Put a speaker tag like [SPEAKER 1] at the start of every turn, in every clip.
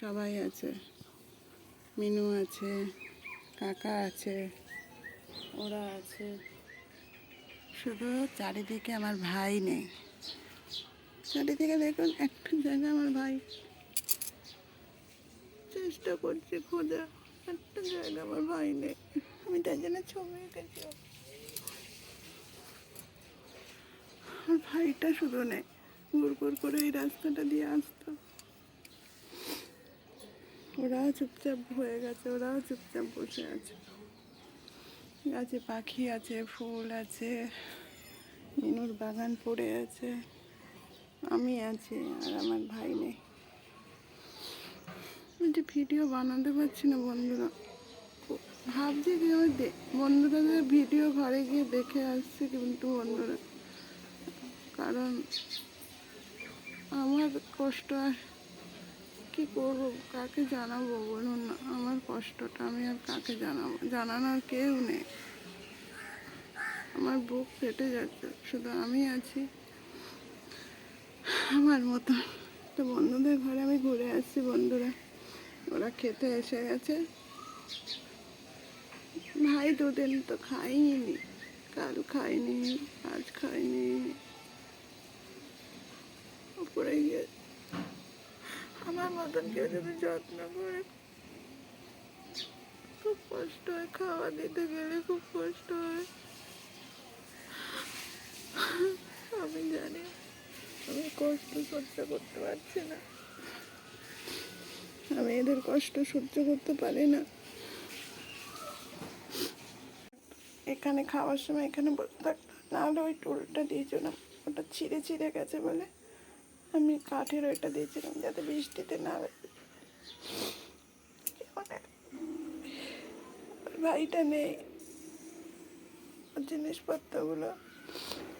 [SPEAKER 1] সবাই আছে। মিনু আছে, কাকা আছে, ওরা আছে। শুধু চারিদিকে আমার ভাই নেই। চারিদিকে দেখুন, একটা জায়গা আমার ভাই। চেষ্টা করছি খোঁজা, একটা জায়গা আমার ভাই নেই। আমি তাই জন্য ছবি এঁকেছি। আমার ভাইটা শুধু নেই। গুড় গুড় করে এই রাস্তাটা দিয়ে আসতো। ওরাও চুপচাপ হয়ে গেছে, ওরাও চুপচাপ বসে আছে। গাছে পাখি আছে, ফুল আছে মিনুর বাগান পড়ে আছে, আমি আছি আর আমার ভাই নেই। যে ভিডিও বানাতে পারছি না বন্ধুরা। ভাবছি কি দে- বন্ধুরাদের ভিডিও ঘরে গিয়ে দেখে আসছি কিন্তু বন্ধুরা, কারণ আমার কষ্ট আর কি করব? কাকে জানাব বলুন আমার কষ্টটা আমি আর কাকে জানাব? জানানোর কেউ নেই। আমার বুক ফেটে যাচ্ছে। শুধু আমি আছি। আমার মতো। তো বন্ধুদের ঘরে আমি ঘুরে আসছি বন্ধুরা। ওরা খেতে এসে গেছে। ভাই দুদিন তো খাইনি। কাল খাইনি, আজ খাইনি। উপরে গিয়ে আমার মতন কেউ যদি যত্ন করে, খুব কষ্ট হয়, খাওয়া দিতে গেলে খুব কষ্ট হয়। আমি জানি, আমি কষ্ট সহ্য করতে পারছি না। আমি এদের কষ্ট সহ্য করতে পারি না। এখানে খাওয়ার সময় এখানে বসে থাকতাম নাহলে ওই টুলটা দিয়েছিলাম ওটা ছিঁড়ে ছিঁড়ে গেছে বলে। আমি কাঠের ওইটা দিয়েছিলাম যাতে বৃষ্টিতে না ওর ভাইটা নেই। জিনিসপত্রগুলো,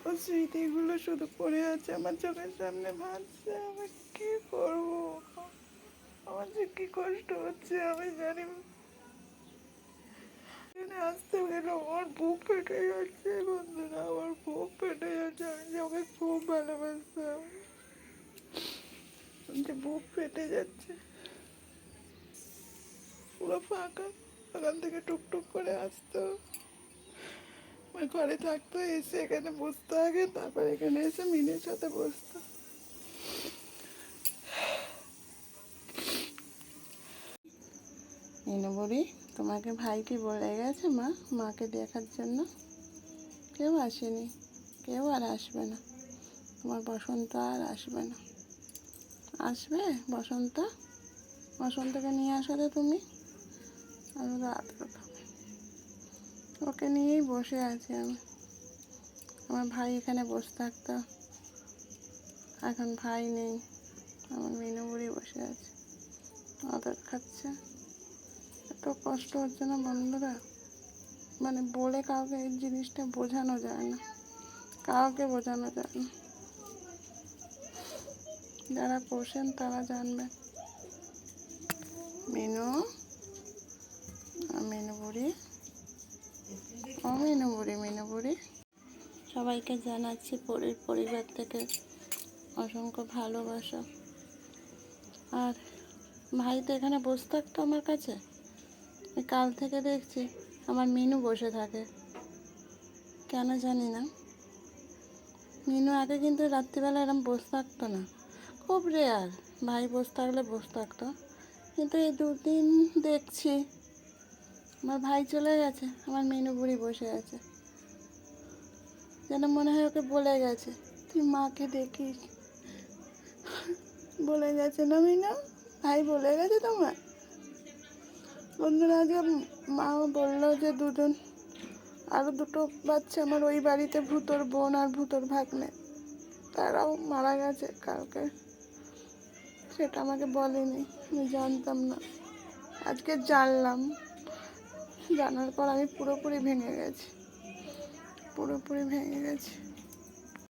[SPEAKER 1] ওর স্মৃতিগুলো শুধু পড়ে আছে, আমার চোখের সামনে ভাসছে। আমি কি করব? আমার যে কি কষ্ট হচ্ছে আমি জানি। আসতে গেলে আমার বুক ফেটে যাচ্ছে বন্ধুরা, আমার বুক ফেটে যাচ্ছে, আমি ওকে খুব ভালোবাসতাম। যে বুক ফেটে যাচ্ছে। পুরো ফাঁকা। ওখান থেকে টুকটুক করে আসতো। আমার ঘরে থাকতো, এসে এখানে বসতো আগে, তারপর এখানে এসে মিনের সাথে বসতো। মিনু বলি তোমাকে ভাই কি বলে গেছে মা, মাকে দেখার জন্য। কেউ আসেনি, কেউ আর আসবে না। তোমার বসন্ত আর আসবে না। আসবে? বসন্ত? বসন্তকে নিয়ে আসো তো তুমি? আমি রাত কথা। ওকে নিয়েই বসে আছি আমি। আমার ভাই এখানে বসে থাকতো। এখন ভাই নেই। আমার মিনু বুড়ি বসে আছে। আদর খাচ্ছে। এত কষ্ট হচ্ছে না বন্ধুরা। মানে বলে কাউকে এই জিনিসটা বোঝানো যায় না। কাউকে বোঝানো যায় না। যারা পোষেন তারা জানবেন। মিনু মিনু বুড়ি। ও মিনু বুড়ি মিনু বুড়ি। সবাইকে জানাচ্ছি পরির পরিবার থেকে অসংখ্য ভালোবাসা। আর ভাই তো এখানে বসে থাকতো আমার কাছে। কাল থেকে দেখছি আমার মিনু বসে থাকে। কেন জানি না। মিনু আগে কিন্তু রাত্রিবেলা এরম বসে থাকতো না। খুব রেয়ার ভাই বসে থাকলে বসে থাকতো। কিন্তু এই দুদিন দেখছি, আমার ভাই চলে গেছে, আমার মেনু বুড়ি বসে আছে। যেন মনে হয় ওকে বলে গেছে, তুই মাকে দেখিস। বলে গেছে, না মিনু, ভাই বলে গেছে তোমার। বন্ধুরা, আজকে মা বলল যে দুজন আরও দুটো বাচ্চা আমার ওই বাড়িতে ভূতর বোন আর ভূতর ভাগ্নে, তারাও মারা গেছে কালকে। সেটা আমাকে বলেনি, আমি জানতাম না। আজকে জানলাম, জানার পর আমি পুরোপুরি ভেঙে গেছি, পুরোপুরি ভেঙে গেছি।